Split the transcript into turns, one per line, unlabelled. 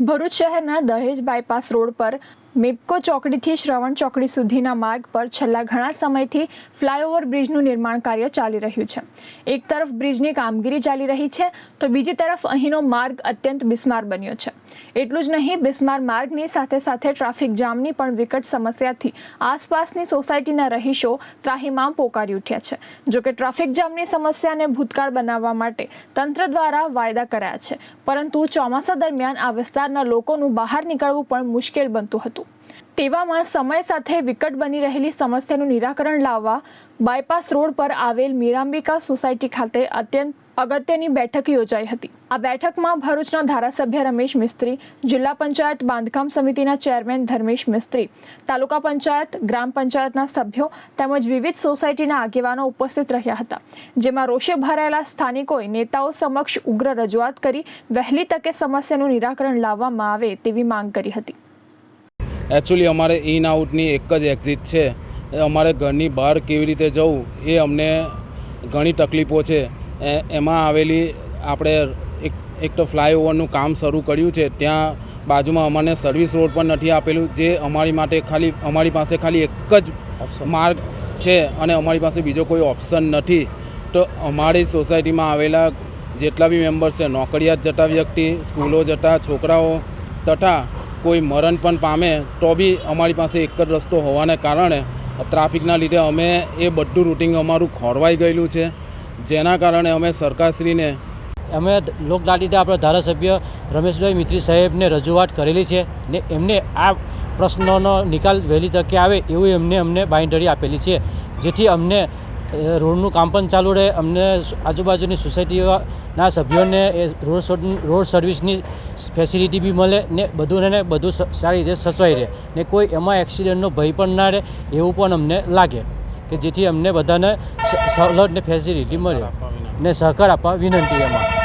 ભરૂચ શહેરના દહેજ bypass road પર મેપકો ચોકડીથી શ્રવણ ચોકડી સુધીના માર્ગ પર છેલ્લા ઘણા સમયથી ફ્લાયઓવર બ્રિજનું નિર્માણ કાર્ય ચાલી રહ્યું છે. એક તરફ બ્રિજની કામગીરી ચાલી રહી છે, તો બીજી તરફ અહીંનો માર્ગ અત્યંત બિસ્માર બન્યો છે. એટલું જ નહીં, બિસ્માર માર્ગની સાથે સાથે ટ્રાફિક જામની પણ વિકટ સમસ્યાથી આસપાસની સોસાયટીના રહીશો ત્રાહિમામ પોકારી ઉઠ્યા છે. જોકે ટ્રાફિક જામની સમસ્યાને ભૂતકાળ બનાવવા માટે તંત્ર દ્વારા વાયદા કરાયા છે, પરંતુ ચોમાસા દરમિયાન આ વિસ્તારના લોકોનું બહાર નીકળવું પણ મુશ્કેલ બનતું હતું. તેવામાં સમય સાથે વિકટ બની રહેલી સમસ્યાનું નિરાકરણ લાવવા બાયપાસ રોડ પર આવેલ મીરાંબિકા સોસાયટી ખાતે અત્યંત અગત્યની બેઠક યોજાઈ હતી. આ બેઠકમાં ભરૂચના ધારાસભ્ય રમેશ મિસ્ત્રી, જિલ્લા પંચાયત બાંધકામ સમિતિના ચેરમેન ધર્મેશ મિસ્ત્રી, તાલુકા પંચાયત, ગ્રામ પંચાયતના સભ્યો તેમજ વિવિધ સોસાયટીના આગેવાનો ઉપસ્થિત રહ્યા હતા, જેમાં રોષે ભરાયેલા સ્થાનિકોએ નેતાઓ સમક્ષ ઉગ્ર રજૂઆત કરી વહેલી તકે સમસ્યાનું નિરાકરણ લાવવામાં આવે તેવી માંગ કરી હતી.
એકચ્યુઅલી અમારે ઇન આઉટની એક જ એક્ઝિટ છે. અમારે ઘરની બહાર કેવી રીતે જવું એ અમને ઘણી તકલીફો છે. એ એમાં આવેલી આપણે એક એક તો ફ્લાયઓવરનું કામ શરૂ કર્યું છે. ત્યાં બાજુમાં અમને સર્વિસ રોડ પણ નથી આપેલું જે અમારી માટે ખાલી અમારી પાસે ખાલી એક જ માર્ગ છે અને અમારી પાસે બીજો કોઈ ઓપ્શન નથી. તો અમારી સોસાયટીમાં આવેલા જેટલા બી મેમ્બર્સ છે નોકરિયાત જતા વ્યક્તિ સ્કૂલો જતા છોકરાઓ તથા કોઈ મરણ પણ પામે, તો બી અમારી પાસે એક જ રસ્તો હોવાને કારણે ટ્રાફિકના લીધે અમે એ બધું રૂટિંગ અમારું ખોરવાઈ ગયેલું છે. જેના કારણે અમે સરકારશ્રીને
અમે લોકલાડીના આપણા ધારાસભ્ય રમેશભાઈ મિત્રી સાહેબને રજૂઆત કરેલી છે ને એમને આ પ્રશ્નોનો નિકાલ વહેલી તકે આવે એવું એમને અમને બાંયધરી આપેલી છે. જેથી અમને રોડનું કામ પણ ચાલુ રહે. અમને આજુબાજુની સોસાયટીના સભ્યોને એ રોડ રોડ સર્વિસની ફેસિલિટી બી મળે ને બધું ને બધું સ- સારી રીતે સચવાઈ રહે ને કોઈ એમાં એક્સિડન્ટનો ભય પણ ના રહે એવું પણ અમને લાગે કે જેથી અમને બધાને સવલત ને ફેસિલિટી મળે ને સહકાર આપવા વિનંતી એમાં.